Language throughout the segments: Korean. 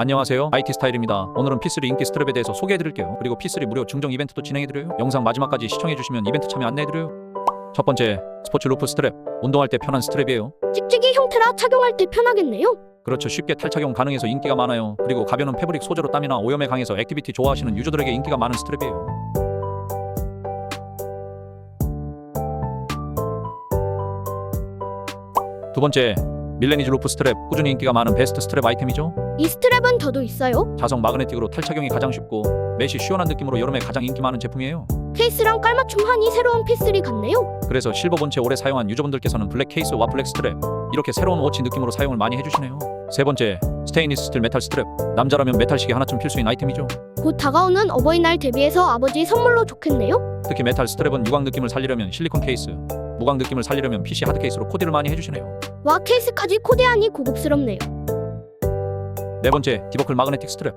안녕하세요. IT 스타일입니다. 오늘은 P3 인기 스트랩에 대해서 소개해드릴게요. 그리고 P3 무료 증정 이벤트도 진행해드려요. 영상 마지막까지 시청해주시면 이벤트 참여 안내해드려요. 첫 번째, 스포츠 루프 스트랩. 운동할 때 편한 스트랩이에요. 찍찍이 형태라 착용할 때 편하겠네요. 그렇죠. 쉽게 탈착용 가능해서 인기가 많아요. 그리고 가벼운 패브릭 소재로 땀이나 오염에 강해서 액티비티 좋아하시는 유저들에게 인기가 많은 스트랩이에요. 두 번째, 밀레니즈 루프 스트랩. 꾸준히 인기가 많은 베스트 스트랩 아이템이죠. 이 스트랩은 저도 있어요. 자석 마그네틱으로 탈착용이 가장 쉽고 매시 시원한 느낌으로 여름에 가장 인기 많은 제품이에요. 케이스랑 깔맞춤 하니 새로운 P3 같네요. 그래서 실버 본체 오래 사용한 유저분들께서는 블랙 케이스와 블랙 스트랩 이렇게 새로운 워치 느낌으로 사용을 많이 해주시네요. 세 번째, 스테인리스 스틸 메탈 스트랩. 남자라면 메탈 시계 하나쯤 필수인 아이템이죠. 곧 다가오는 어버이날 대비해서 아버지 선물로 좋겠네요. 특히 메탈 스트랩은 유광 느낌을 살리려면 실리콘 케이스, 무광 느낌을 살리려면 PC 하드 케이스로 코디를 많이 해주시네요. 와 케이스까지 코디하니 고급스럽네요. 네 번째, 디버클 마그네틱 스트랩.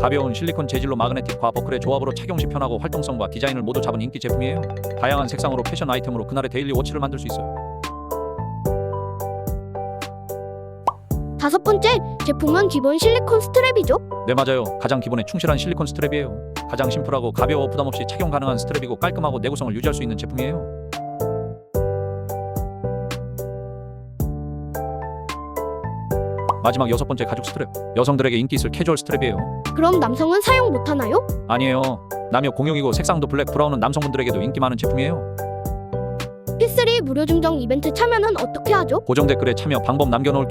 가벼운 실리콘 재질로 마그네틱과 버클의 조합으로 착용 시 편하고 활동성과 디자인을 모두 잡은 인기 제품이에요. 다양한 색상으로 패션 아이템으로 그날의 데일리 워치를 만들 수 있어요. 다섯 번째 제품은 기본 실리콘 스트랩이죠. 네 맞아요. 가장 기본에 충실한 실리콘 스트랩이에요. 가장 심플하고 가벼워 부담 없이 착용 가능한 스트랩이고 깔끔하고 내구성을 유지할 수 있는 제품이에요. 마지막 여섯 번째 가죽 스트랩. 여성들에게 인기 있을 캐주얼 스트랩이에요. 그럼 남성은 사용 못하나요? 아니에요. 남녀 공용이고 색상도 블랙 브라운은 남성분들에게도 인기 많은 제품이에요. P3 무료 증정 이벤트 참여는 어떻게 하죠? 고정 댓글에 참여 방법 남겨놓을게요.